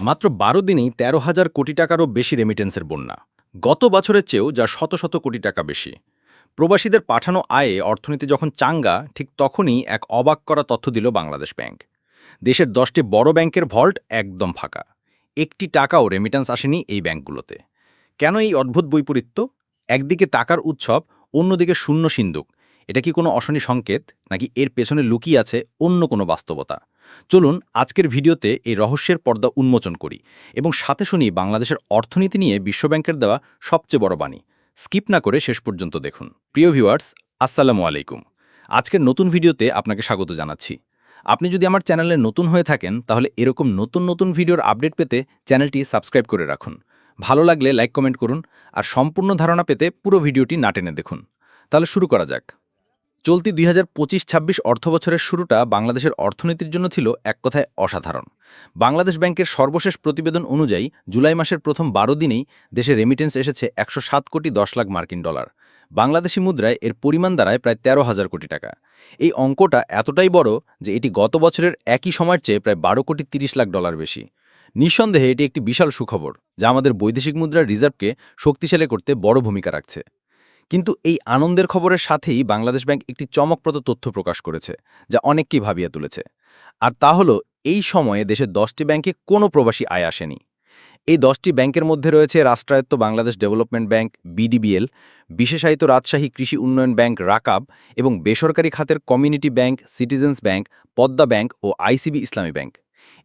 মাত্র বারো দিনেই তেরো হাজার কোটি টাকারও বেশি রেমিটেন্সের বন্যা। গত বছরের চেয়েও যা শত শত কোটি টাকা বেশি। প্রবাসীদের পাঠানো আয়ে অর্থনীতি যখন চাঙ্গা, ঠিক তখনই এক অবাক করা তথ্য দিল বাংলাদেশ ব্যাংক। দেশের দশটি বড় ব্যাংকের ভল্ট একদম ফাঁকা। একটি টাকাও রেমিটেন্স আসেনি এই ব্যাংকগুলোতে। কেন এই অদ্ভুত বৈপরীত্য? একদিকে টাকার উৎসব, অন্যদিকে শূন্য সিন্দুক এটা কি কোনো অশনি সংকেত, নাকি এর পেছনে লুকিয়ে আছে অন্য কোনো বাস্তবতা? চলুন আজকের ভিডিওতে এই রহস্যের পর্দা উন্মোচন করি এবং সাথে শুনি বাংলাদেশের অর্থনীতি নিয়ে বিশ্বব্যাংকের দেওয়া সবচেয়ে বড় বাণী। স্কিপ না করে শেষ পর্যন্ত দেখুন। প্রিয় ভিউয়ার্স, আসসালামু আলাইকুম। আজকের নতুন ভিডিওতে আপনাকে স্বাগত জানাচ্ছি। আপনি যদি আমার চ্যানেলে নতুন হয়ে থাকেন, তাহলে এরকম নতুন নতুন ভিডিওর আপডেট পেতে চ্যানেলটি সাবস্ক্রাইব করে রাখুন। ভালো লাগলে লাইক কমেন্ট করুন আর সম্পূর্ণ ধারণা পেতে পুরো ভিডিওটি না টেনে দেখুন। তাহলে শুরু করা যাক। চলতি দুই হাজার পঁচিশ ছাব্বিশ অর্থবছরের শুরুটা বাংলাদেশের অর্থনীতির জন্য ছিল এক কথায় অসাধারণ। বাংলাদেশ ব্যাংকের সর্বশেষ প্রতিবেদন অনুযায়ী জুলাই মাসের প্রথম বারো দিনেই দেশে রেমিটেন্স এসেছে একশো সাত কোটি দশ লাখ মার্কিন ডলার। বাংলাদেশি মুদ্রায় এর পরিমাণ দাঁড়ায় প্রায় তেরো হাজার কোটি টাকা। এই অঙ্কটা এতটাই বড় যে এটি গত বছরের একই সময়ের চেয়ে প্রায় বারো কোটি তিরিশ লাখ ডলার বেশি। নিঃসন্দেহে এটি একটি বিশাল সুখবর যা আমাদের বৈদেশিক মুদ্রার রিজার্ভকে শক্তিশালী করতে বড় ভূমিকা রাখছে। কিন্তু এই আনন্দের খবরের সাথেই বাংলাদেশ ব্যাংক একটি চমকপ্রদ তথ্য প্রকাশ করেছে, যা অনেককেই ভাবিয়ে তুলেছে। আর তা হলো, এই সময়ে দেশের দশটি ব্যাংকে কোনো প্রবাসী আয় আসেনি। এই দশটি ব্যাংকের মধ্যে রয়েছে রাষ্ট্রায়ত্ত বাংলাদেশ ডেভেলপমেন্ট ব্যাংক বিডিবিএল, বিশেষায়িত রাজশাহী কৃষি উন্নয়ন ব্যাংক রাকাব এবং বেসরকারি খাতের community bank citizens bank, Padma bank ও আইসিবি ইসলামী ব্যাংক।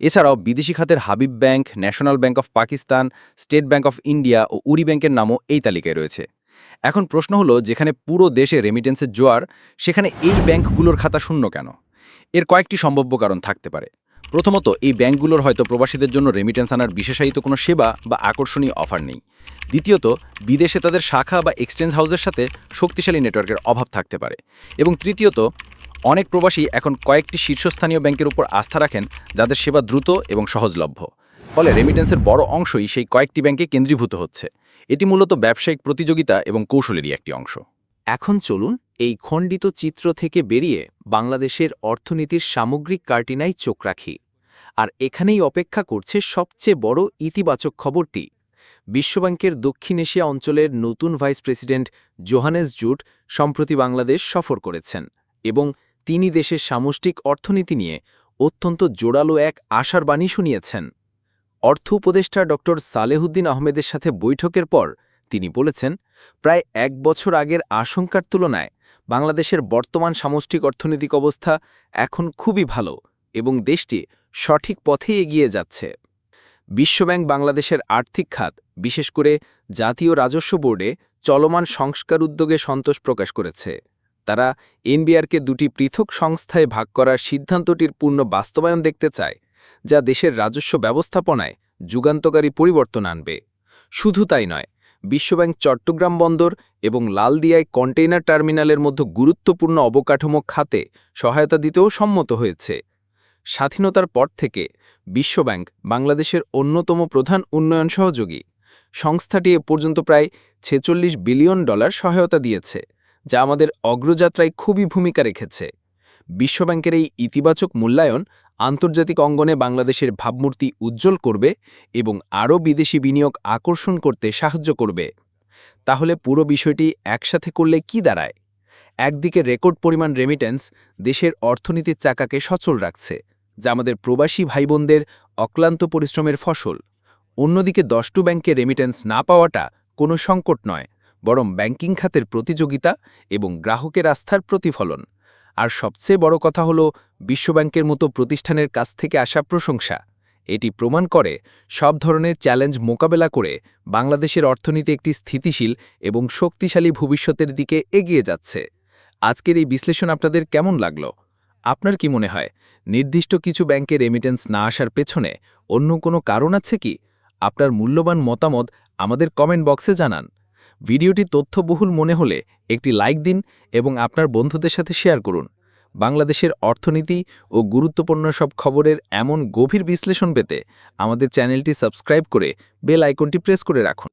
এছাড়াও বিদেশি খাতের Habib bank, national bank of Pakistan, state bank of India O Woori ব্যাংকের নামও এই তালিকায় রয়েছে। এখন প্রশ্ন হলো, যেখানে পুরো দেশে রেমিটেন্সের জোয়ার, সেখানে এই ব্যাংকগুলোর খাতা শূন্য কেন? এর কয়েকটি সম্ভাব্য কারণ থাকতে পারে। প্রথমত, এই ব্যাংকগুলোর হয়তো প্রবাসীদের জন্য রেমিটেন্স আনার বিশেষায়িত কোনো সেবা বা আকর্ষণীয় অফার নেই। দ্বিতীয়ত, বিদেশে তাদের শাখা বা এক্সচেঞ্জ হাউসের সাথে শক্তিশালী নেটওয়ার্কের অভাব থাকতে পারে। এবং তৃতীয়ত, অনেক প্রবাসী এখন কয়েকটি শীর্ষস্থানীয় ব্যাংকের উপর আস্থা রাখেন, যাদের সেবা দ্রুত এবং সহজলভ্য। ফলে রেমিটেন্সের বড় অংশই সেই কয়েকটি ব্যাংকে কেন্দ্রীভূত হচ্ছে। এটি মূলত ব্যবসায়িক প্রতিযোগিতা এবং কৌশলেরই একটি অংশ। এখন চলুন এই খণ্ডিত চিত্র থেকে বেরিয়ে বাংলাদেশের অর্থনীতির সামগ্রিক কার্টিনাই চোখ রাখি। আর এখানেই অপেক্ষা করছে সবচেয়ে বড় ইতিবাচক খবরটি। বিশ্বব্যাংকের দক্ষিণ এশিয়া অঞ্চলের নতুন ভাইস প্রেসিডেন্ট জোহানেস জুট সম্প্রতি বাংলাদেশ সফর করেছেন এবং তিনি দেশের সামষ্টিক অর্থনীতি নিয়ে অত্যন্ত জোরালো এক আশার বাণী শুনিয়েছেন। অর্থ উপদেষ্টা ড সালেহুদ্দিন আহমেদের সাথে বৈঠকের পর তিনি বলেছেন, প্রায় এক বছর আগের আশঙ্কার তুলনায় বাংলাদেশের বর্তমান সামষ্টিক অর্থনৈতিক অবস্থা এখন খুবই ভালো এবং দেশটি সঠিক পথে এগিয়ে যাচ্ছে। বিশ্বব্যাংক বাংলাদেশের আর্থিক খাত, বিশেষ করে জাতীয় রাজস্ব বোর্ডে চলমান সংস্কার উদ্যোগে সন্তোষ প্রকাশ করেছে। তারা এনবিআরকে দুটি পৃথক সংস্থায় ভাগ করার সিদ্ধান্তটির পূর্ণ বাস্তবায়ন দেখতে চায় যা দেশের রাজস্ব ব্যবস্থাপনায় যুগান্তকারী পরিবর্তন আনবে। শুধু তাই নয়, বিশ্বব্যাংক চট্টগ্রাম বন্দর এবং লালদিয়ায় কন্টেইনার টার্মিনালের মধ্যে গুরুত্বপূর্ণ অবকাঠামো খাতে সহায়তা দিতেও সম্মত হয়েছে। স্বাধীনতার পর থেকে বিশ্বব্যাংক বাংলাদেশের অন্যতম প্রধান উন্নয়ন সহযোগী। সংস্থাটি এ পর্যন্ত প্রায় ছেচল্লিশ বিলিয়ন ডলার সহায়তা দিয়েছে, যা আমাদের অগ্রযাত্রায় খুবই ভূমিকা রেখেছে। বিশ্বব্যাংকের এই ইতিবাচক মূল্যায়ন আন্তর্জাতিক অঙ্গনে বাংলাদেশের ভাবমূর্তি উজ্জ্বল করবে এবং আরও বিদেশি বিনিয়োগ আকর্ষণ করতে সাহায্য করবে। তাহলে পুরো বিষয়টি একসাথে করলে কি দাঁড়ায়? একদিকে রেকর্ড পরিমাণ রেমিটেন্স দেশের অর্থনীতির চাকাকে সচল রাখছে, যা আমাদের প্রবাসী ভাইবোনদের অক্লান্ত পরিশ্রমের ফসল। অন্যদিকে দশটু ব্যাংকে রেমিটেন্স না পাওয়াটা কোনো সংকট নয়, বরং ব্যাংকিং খাতের প্রতিযোগিতা এবং গ্রাহকের আস্থার প্রতিফলন। আর সবচেয়ে বড় কথা হল, বিশ্বব্যাংকের মতো প্রতিষ্ঠানের কাছ থেকে আসা প্রশংসা। এটি প্রমাণ করে সব ধরনের চ্যালেঞ্জ মোকাবেলা করে বাংলাদেশের অর্থনীতি একটি স্থিতিশীল এবং শক্তিশালী ভবিষ্যতের দিকে এগিয়ে যাচ্ছে। আজকের এই বিশ্লেষণ আপনাদের কেমন লাগল? আপনার কি মনে হয়, নির্দিষ্ট কিছু ব্যাংকে রেমিটেন্স না আসার পেছনে অন্য কোনো কারণ আছে কি? আপনার মূল্যবান মতামত আমাদের কমেন্ট বক্সে জানান। ভিডিওটি তথ্যবহুল মনে হলে একটি লাইক দিন এবং আপনার বন্ধুদের সাথে শেয়ার করুন। বাংলাদেশের অর্থনীতি ও গুরুত্বপূর্ণ সব খবরের এমন গভীর বিশ্লেষণ পেতে আমাদের চ্যানেলটি সাবস্ক্রাইব করে বেল আইকনটি প্রেস করে রাখুন।